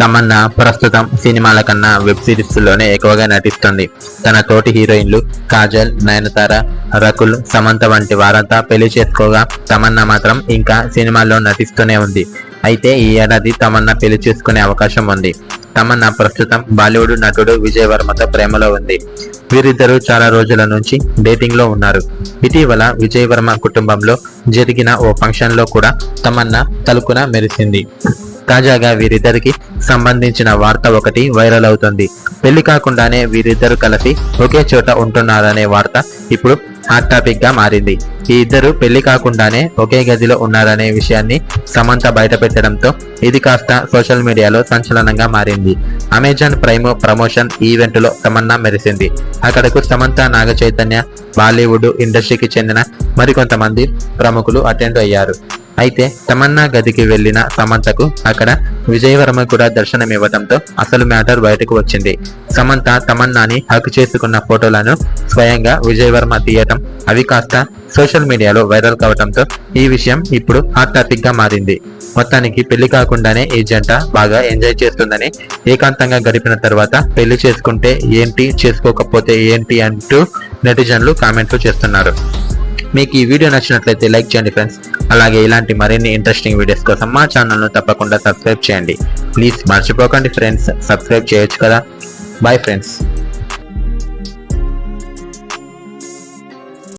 తమన్నా ప్రస్తుతం సినిమాల కన్నా వెబ్ సిరీస్లోనే ఎక్కువగా నటిస్తుంది. తన తోటి హీరోయిన్లు కాజల్ నయనతార రకుల్ సమంత వంటి వారంతా పెళ్ళి చేసుకోగా తమన్నా మాత్రం ఇంకా సినిమాల్లో నటిస్తూనే ఉంది. అయితే ఈ ఏడాది తమన్నా పెళ్ళి చేసుకునే అవకాశం ఉంది. తమన్నా ప్రస్తుతం బాలీవుడ్ నటుడు విజయ్ వర్మతో ప్రేమలో ఉంది. వీరిద్దరూ చాలా రోజుల నుంచి డేటింగ్లో ఉన్నారు. ఇటీవల విజయ్ వర్మ కుటుంబంలో జరిగిన ఓ ఫంక్షన్లో కూడా తమన్నా తలుకున మెరిసింది. తాజాగా వీరిద్దరికి సంబంధించిన వార్త ఒకటి వైరల్ అవుతుంది. పెళ్ళి కాకుండానే వీరిద్దరు కలిసి ఒకే చోట ఉంటున్నారనే వార్త ఇప్పుడు హాట్ టాపిక్గా మారింది. ఈ ఇద్దరు పెళ్ళి కాకుండానే ఒకే గదిలో ఉన్నారనే విషయాన్ని సమంత బయటపెట్టడంతో ఇది కాస్త సోషల్ మీడియాలో సంచలనంగా మారింది. అమెజాన్ ప్రైమ్ ప్రమోషన్ ఈవెంట్లో తమన్నా మెరిసింది. అక్కడకు సమంత నాగ చైతన్య బాలీవుడ్ ఇండస్ట్రీకి చెందిన మరికొంతమంది ప్రముఖులు అటెండ్ అయ్యారు. అయితే తమన్నా గదికి వెళ్ళిన సమంతకు అక్కడ విజయవర్మ కూడా దర్శనమివ్వడంతో అసలు మ్యాటర్ బయటకు వచ్చింది. సమంత తమన్నాని హక్ చేసుకున్న ఫోటోలను స్వయంగా విజయవర్మ తీయటం అవి కాస్త సోషల్ మీడియాలో వైరల్ కావడంతో ఈ విషయం ఇప్పుడు హాట్ టాపిక్గా మారింది. మొత్తానికి పెళ్ళి కాకుండానే ఈ జంట బాగా ఎంజాయ్ చేస్తుందని ఏకాంతంగా గడిపిన తర్వాత పెళ్ళి చేసుకుంటే ఏంటి చేసుకోకపోతే ఏంటి అంటూ నెటిజన్లు కామెంట్లు చేస్తున్నారు. మీకు ఈ వీడియో నచ్చినట్లయితే లైక్ చేయండి ఫ్రెండ్స్. అలాగే ఇలాంటి మరిన్ని ఇంట్రెస్టింగ్ వీడియోస్ కోసం మా ఛానల్ను తప్పకుండా సబ్స్క్రైబ్ చేయండి. ప్లీజ్ మర్చిపోకండి ఫ్రెండ్స్ సబ్స్క్రైబ్ చేయొచ్చు కదా. Bye friends